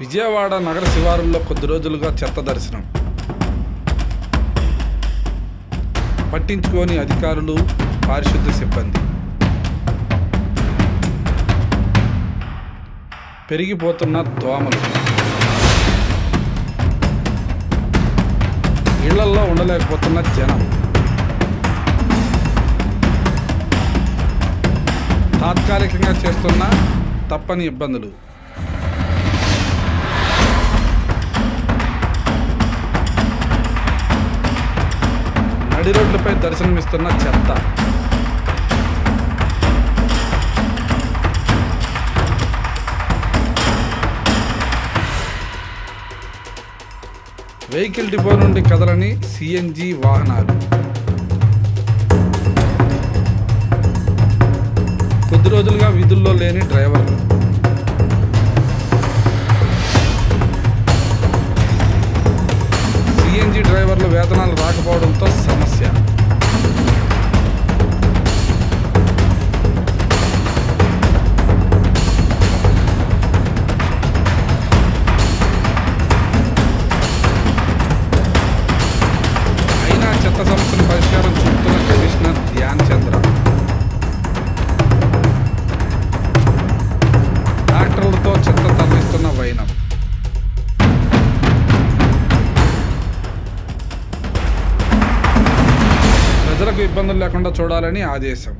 విజయవాడ నగర శివారుల్లో కొద్ది రోజులుగా చెత్త దర్శనం. పట్టించుకోని అధికారులు పారిశుద్ధ్య సిబ్బంది. పెరిగిపోతున్న దోమలు. ఇళ్ళల్లో ఉండలేకపోతున్న జనం. తాత్కాలికంగా చేస్తున్న తప్పని ఇబ్బందులు. నడి రోడ్లపై దర్శనమిస్తున్న చెత్త. వెహికల్ డిపో నుండి కదలని సిఎన్జి వాహనాలు. కొద్ది రోజులుగా విధుల్లో లేని డ్రైవర్లు. అయినా చెత్త పరిష్కారం చూపుతున్న కమిషనర్ ధ్యాన్ చంద్ర. ట్రాక్టర్లతో చెత్త తరలిస్తున్న వైనం. ప్రజలకు ఇబ్బందులు లేకుండా చూడాలని ఆదేశం.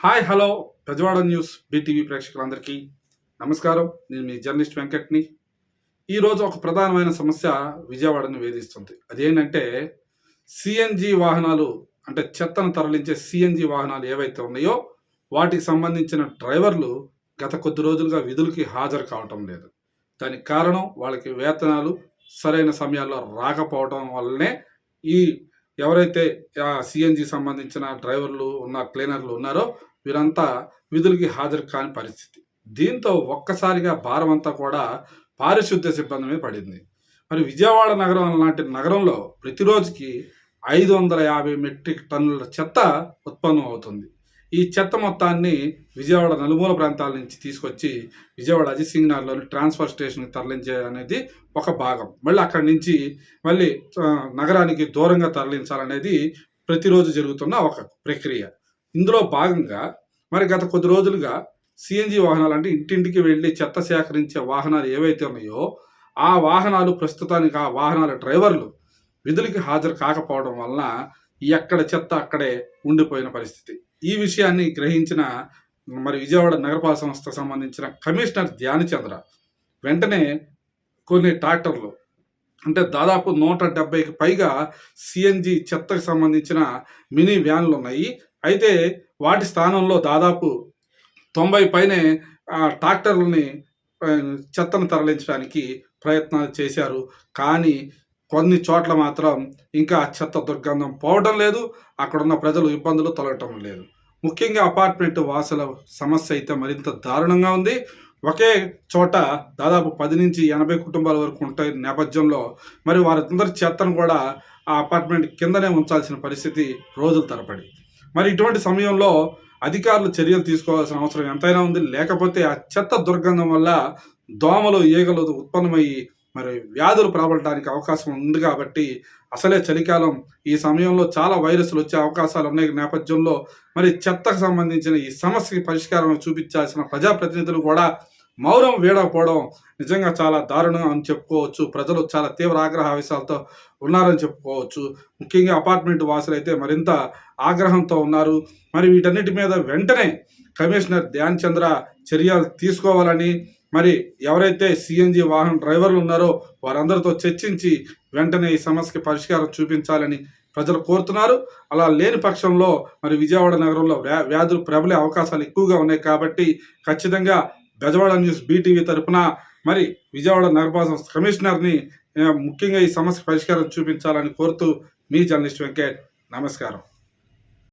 Hi hello Prajavada news BTV ప్రేక్షకులందరికీ నమస్కారం. నేను మీ జర్నలిస్ట్ వెంకట్ని. ఈరోజు ఒక ప్రధానమైన సమస్య విజయవాడను వేధిస్తుంది. అదేంటంటే సిఎన్జి వాహనాలు అంటే చెత్తను తరలించే సిఎన్జి వాహనాలు ఏవైతే ఉన్నాయో వాటికి సంబంధించిన డ్రైవర్లు గత కొద్ది రోజులుగా విధులకి హాజరు కావటం లేదు. దానికి కారణం వాళ్ళకి వేతనాలు సరైన సమయాల్లో రాకపోవడం వల్లనే ఈ ఎవరైతే సిఎన్జి సంబంధించిన డ్రైవర్లు ఉన్న క్లీనర్లు ఉన్నారో వీరంతా విధులకి హాజరు కాని పరిస్థితి. దీంతో ఒక్కసారిగా భారం అంతా కూడా పారిశుద్ధ్య సిబ్బంది మీద పడింది. మరి విజయవాడ నగరం లాంటి నగరంలో ప్రతిరోజుకి ఐదు వందల యాభై మెట్రిక్ టన్నుల చెత్త ఉత్పన్నం అవుతుంది ఈ చెత్త మొత్తాన్ని విజయవాడ నలుమూల ప్రాంతాల నుంచి తీసుకొచ్చి విజయవాడ అజిత్ సింగ్ నగర్లోని ట్రాన్స్ఫర్ స్టేషన్కి తరలించే అనేది ఒక భాగం. మళ్ళీ అక్కడి నుంచి మళ్ళీ నగరానికి దూరంగా తరలించాలనేది ప్రతిరోజు జరుగుతున్న ఒక ప్రక్రియ. ఇందులో భాగంగా మరి గత కొద్ది రోజులుగా సిఎన్జి వాహనాలు అంటే ఇంటింటికి వెళ్ళి చెత్త సేకరించే వాహనాలు ఏవైతే ఉన్నాయో ఆ వాహనాలు ప్రస్తుతానికి ఆ వాహనాల డ్రైవర్లు విధులకి హాజరు కాకపోవడం వలన ఎక్కడ చెత్త అక్కడే ఉండిపోయిన పరిస్థితి. ఈ విషయాన్ని గ్రహించిన మరి విజయవాడ నగరపాలక సంస్థకు సంబంధించిన కమిషనర్ ధ్యానచంద్ర వెంటనే కొన్ని ట్రాక్టర్లు అంటే దాదాపు నూట డెబ్బైకి పైగా సిఎన్జి చెత్తకు సంబంధించిన మినీ వ్యాన్లు ఉన్నాయి. అయితే వాటి స్థానంలో దాదాపు తొంభై పైనే ట్రాక్టర్లని చెత్తను తరలించడానికి ప్రయత్నాలు చేశారు. కానీ కొన్ని చోట్ల మాత్రం ఇంకా చెత్త దుర్గంధం పోవడం లేదు. అక్కడున్న ప్రజలు ఇబ్బందులు తొలగటం లేదు. ముఖ్యంగా అపార్ట్మెంట్ వాసుల సమస్య అయితే మరింత దారుణంగా ఉంది. ఒకే చోట దాదాపు పది నుంచి ఎనభై కుటుంబాల వరకు ఉంటాయి నేపథ్యంలో మరి వారందరి చెత్తను కూడా ఆ అపార్ట్మెంట్ కిందనే ఉంచాల్సిన పరిస్థితి రోజుల తరబడి. మరి ఇటువంటి సమయంలో అధికారులు చర్యలు తీసుకోవాల్సిన అవసరం ఎంతైనా ఉంది. లేకపోతే ఆ చెత్త దుర్గంధం వల్ల దోమలు ఈగలు ఉత్పన్నమయ్యి మరి వ్యాధులు ప్రాబలటానికి అవకాశం ఉంది కాబట్టి అసలే చలికాలం ఈ సమయంలో చాలా వైరస్లు వచ్చే అవకాశాలు ఉన్నాయి. నేపథ్యంలో మరి చెత్తకు సంబంధించిన ఈ సమస్యకి పరిష్కారం చూపించాల్సిన ప్రజాప్రతినిధులు కూడా మౌనం వీడకపోవడం నిజంగా చాలా దారుణం అని చెప్పుకోవచ్చు. ప్రజలు చాలా తీవ్ర ఆగ్రహ ఆవేశాలతో ఉన్నారని చెప్పుకోవచ్చు. ముఖ్యంగా అపార్ట్మెంట్ వాసులు అయితే మరింత ఆగ్రహంతో ఉన్నారు. మరి వీటన్నిటి మీద వెంటనే కమిషనర్ ధ్యాన్ చంద్ర చర్యలు తీసుకోవాలని మరి ఎవరైతే సిఎన్జి వాహన డ్రైవర్లు ఉన్నారో వారందరితో చర్చించి వెంటనే ఈ సమస్యకి పరిష్కారం చూపించాలని ప్రజలు కోరుతున్నారు. అలా లేని పక్షంలో మరి విజయవాడ నగరంలో వ్యా వ్యాధులు ప్రబలే అవకాశాలు ఎక్కువగా ఉన్నాయి కాబట్టి ఖచ్చితంగా బెజవాడ న్యూస్ బీటీవీ తరఫున మరి విజయవాడ నగరపాలక కమిషనర్ని ముఖ్యంగా ఈ సమస్య పరిష్కారం చూపించాలని కోరుతూ మీ జర్నలిస్ట్ వెంకట్ నమస్కారం.